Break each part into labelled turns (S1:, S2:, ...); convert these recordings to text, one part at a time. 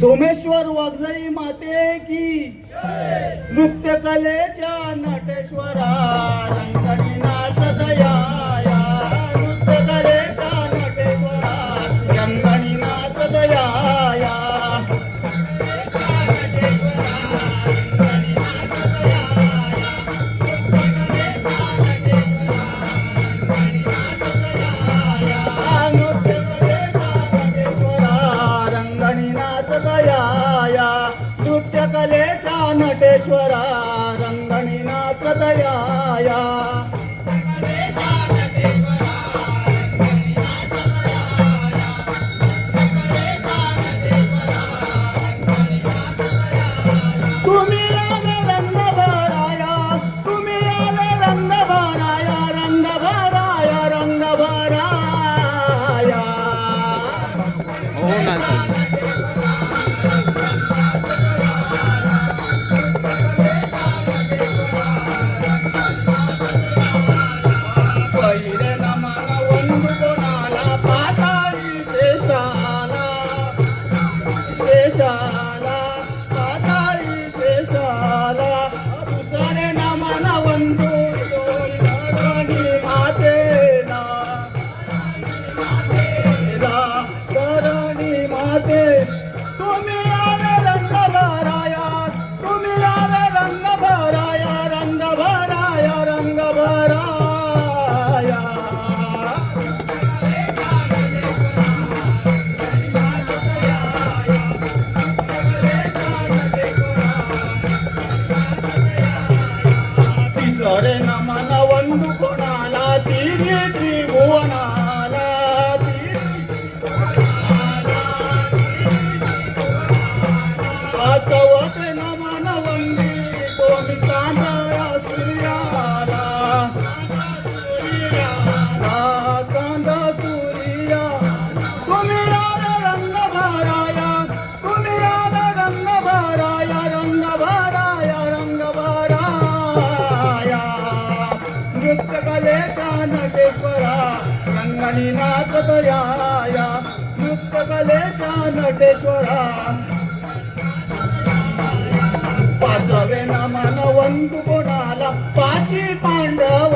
S1: सोमेश्वर वगजई माते की. नृत्यकलेच्या नटेश्वरा रंगणी नाच दया. ఈశ్వర రంగణి నా కృతయా ಕಾನಟೇಶ್ವರ ಪಾಚವೇ ನಮನ ಒಂದು ಗುಣಾಲ
S2: ಪಾಚಿ ಪಾಂಡವ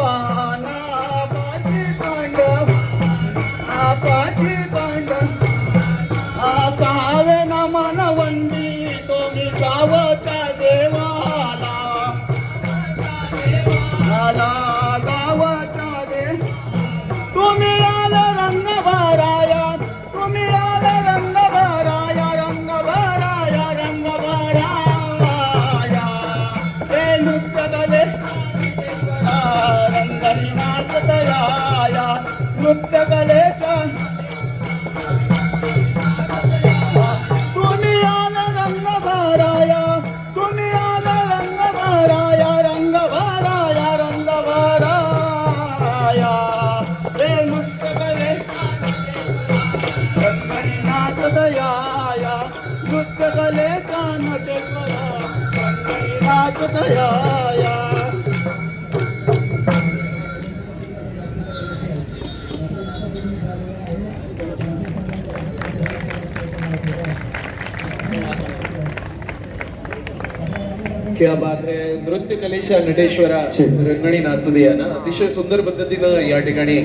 S2: आहे नृत्य कलेच्या नटेश्वरा रंगणी नाचदिया ना अतिशय सुंदर पद्धतीनं या ठिकाणी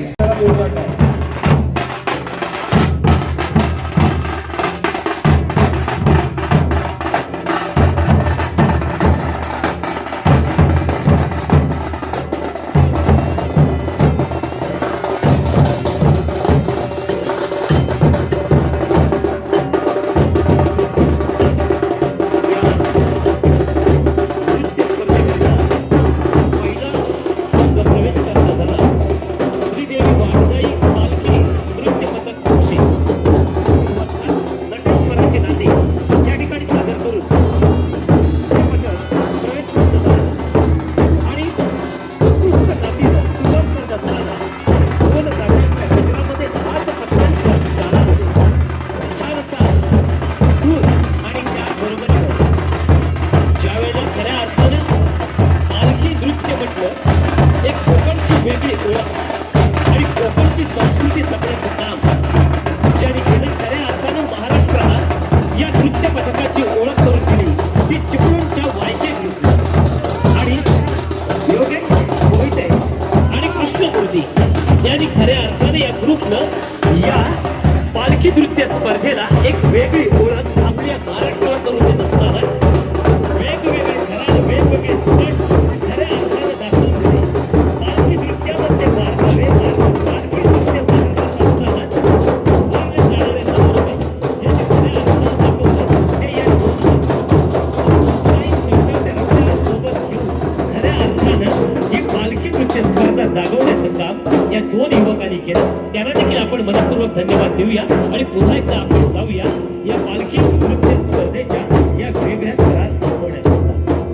S3: त्यांना देखील आपण मनपूर्वक धन्यवाद देऊया आणि पुन्हा एकदा आपण जाऊया या पालखी नृत्य स्पर्धेच्या या वेगळ्या करार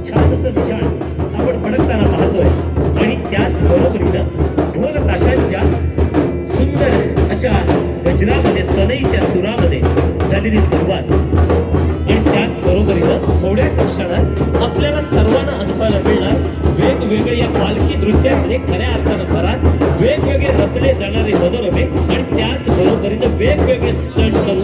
S3: छान असं छान आपण फडकताना पाहतोय. आणि त्याच बरोबरीनं ढोल ताशांच्या सुंदर अशा गजरामध्ये सनईच्या सुरामध्ये झालेली सुरुवात. आणि त्याच बरोबरीनं थोड्याच क्षणात आपल्याला सर्वांना अनुभवायला मिळणार वेगवेगळ्या या पालखी नृत्यामध्ये खऱ्या अर्थानं बराच रचले जाणारे मनोरमे आणि त्याच त्याचबरोबरीनं वेगवेगळे स्टंट करून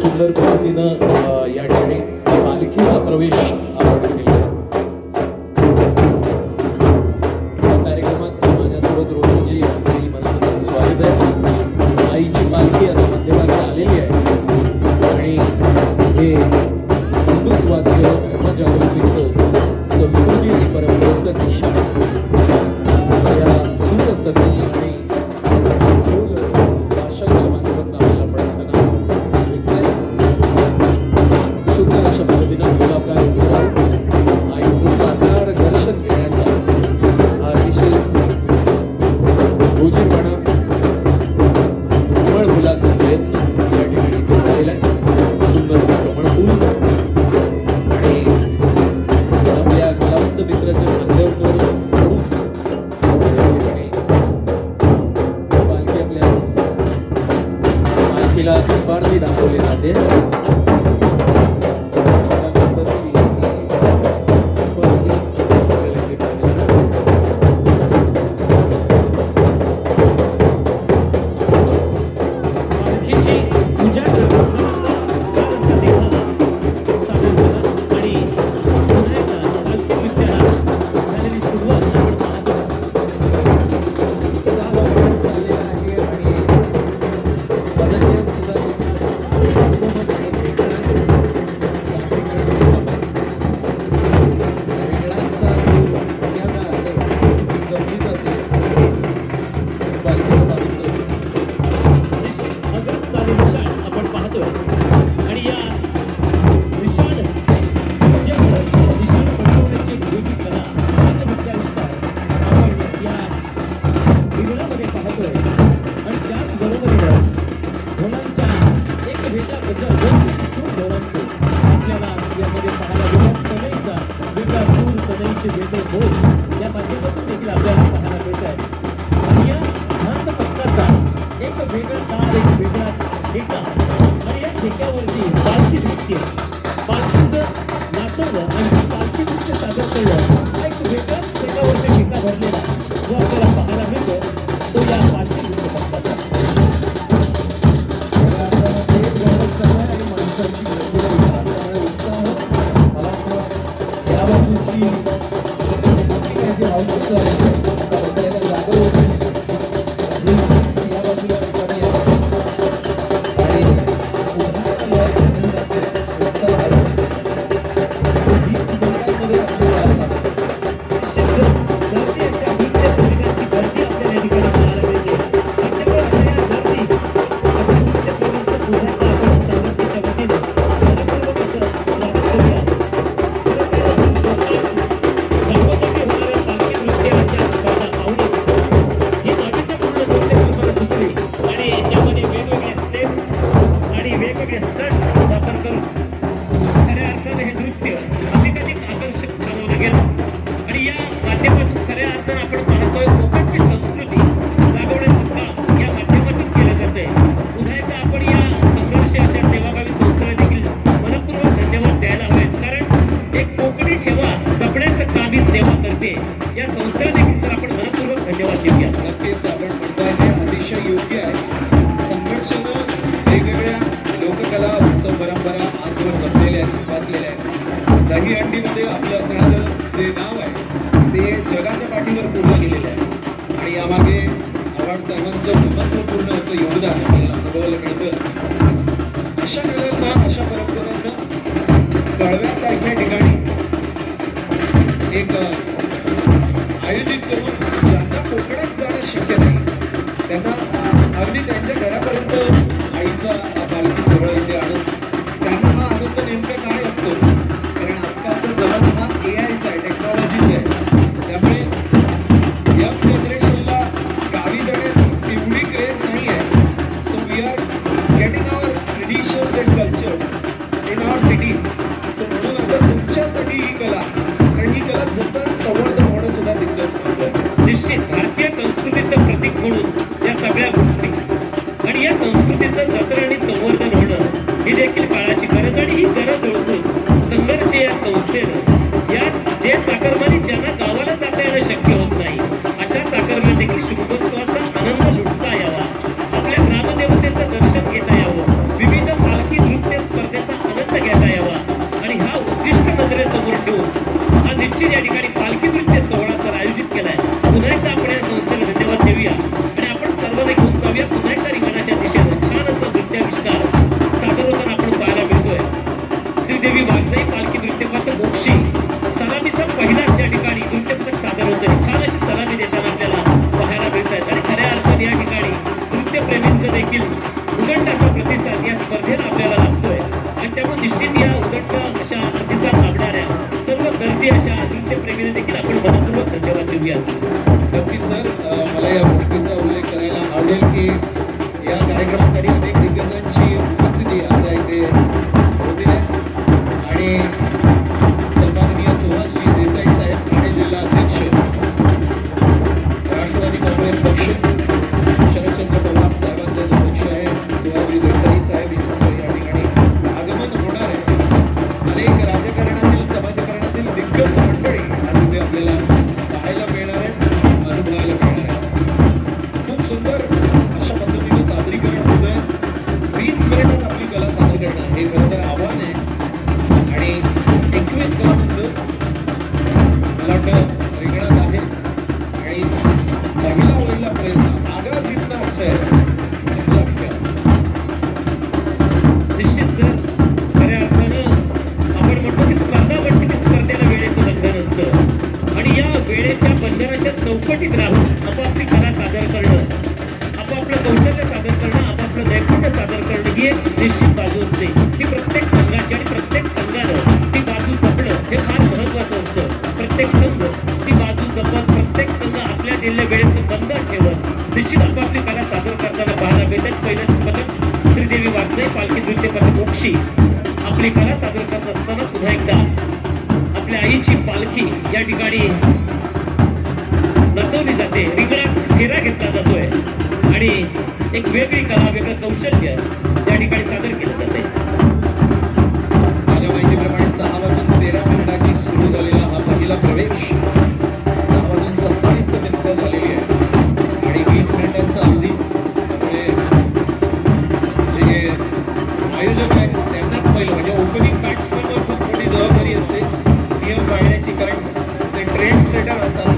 S2: सुंदर पद्धतीनं या ठिकाणी पालखीचा प्रवेश जग मोठी अंडीमध्ये आपलं असणारं जे नाव आहे ते जगाच्या पाठीवर पूर्ण गेलेलं आहे. आणि यामागे आव्हाड साहेबांचं महत्त्वपूर्ण असं योगदान आपल्याला अनुभवायला मिळतं. अशा कलांना 谢谢你，给你 की या कार्यक्रमासाठी अनेक दिग्गजांची दिवशी आपली कला सादर
S3: करत असताना पुन्हा एकदा आपल्या आईची पालखी या ठिकाणी नचवली जाते. रिंगणात फेरा घेतला जातोय. आणि एक वेगळी कला वेगळं कौशल्य সেটার রাস্তা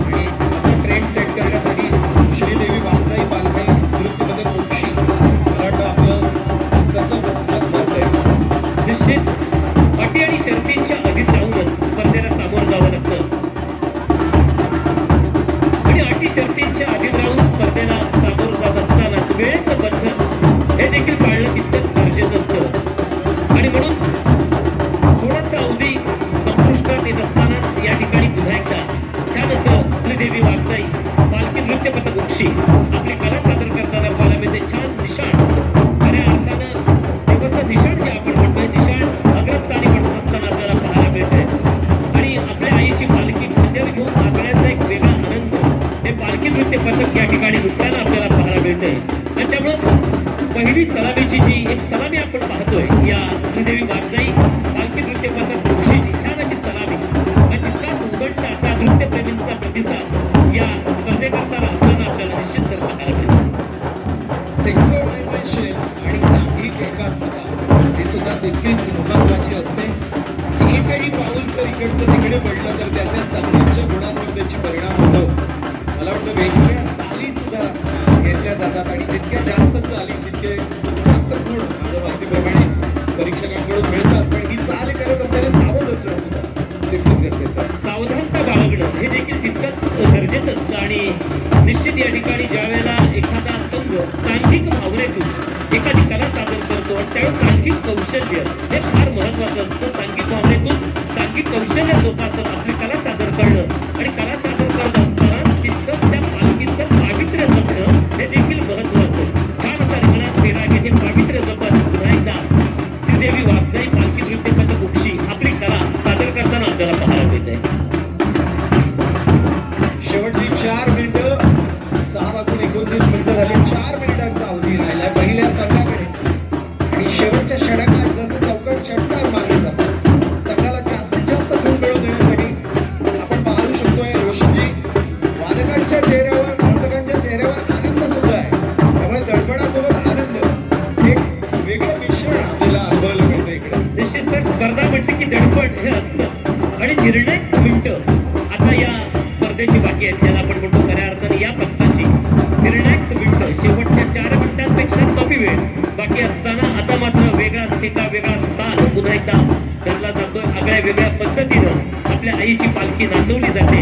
S3: वाजवली जाते.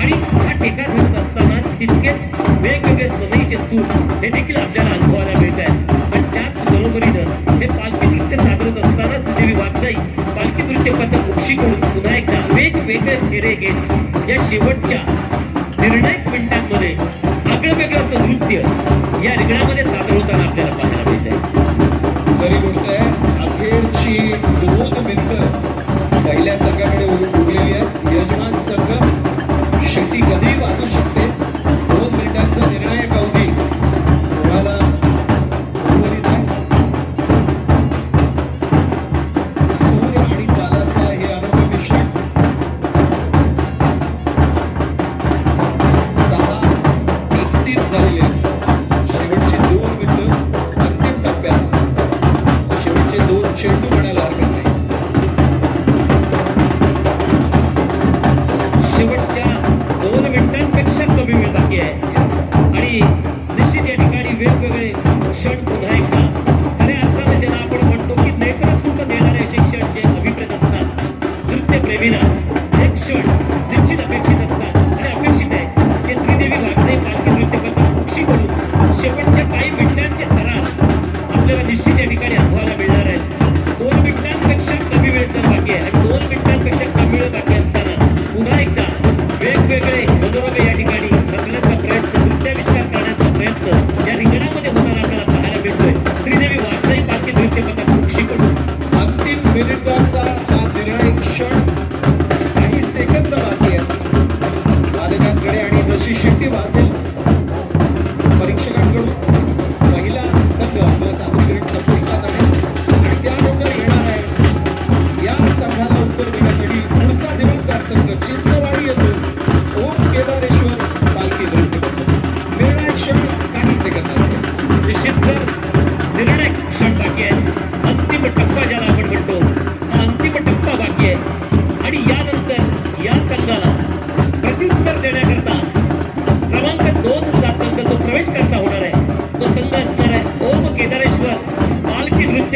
S2: आणि
S3: हा टेका धरत असतानाच तितकेच वेगवेगळे सनईचे सूट हे देखील आपल्याला अनुभवायला मिळत आहे पण त्याच बरोबरीनं हे पालखी नृत्य सादरत असतानाच देवी वागताई पालखी नृत्यकाचा उपशी करून पुन्हा एकदा वेगवेगळे फेरे घेत या शेवटच्या वेगवेगळे क्षण पुन्हा एकदा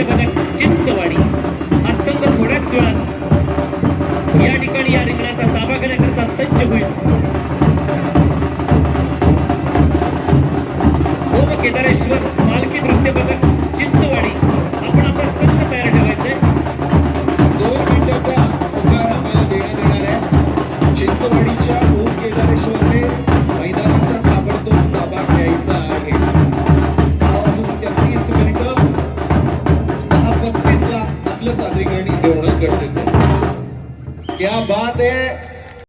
S2: けばね、キッズ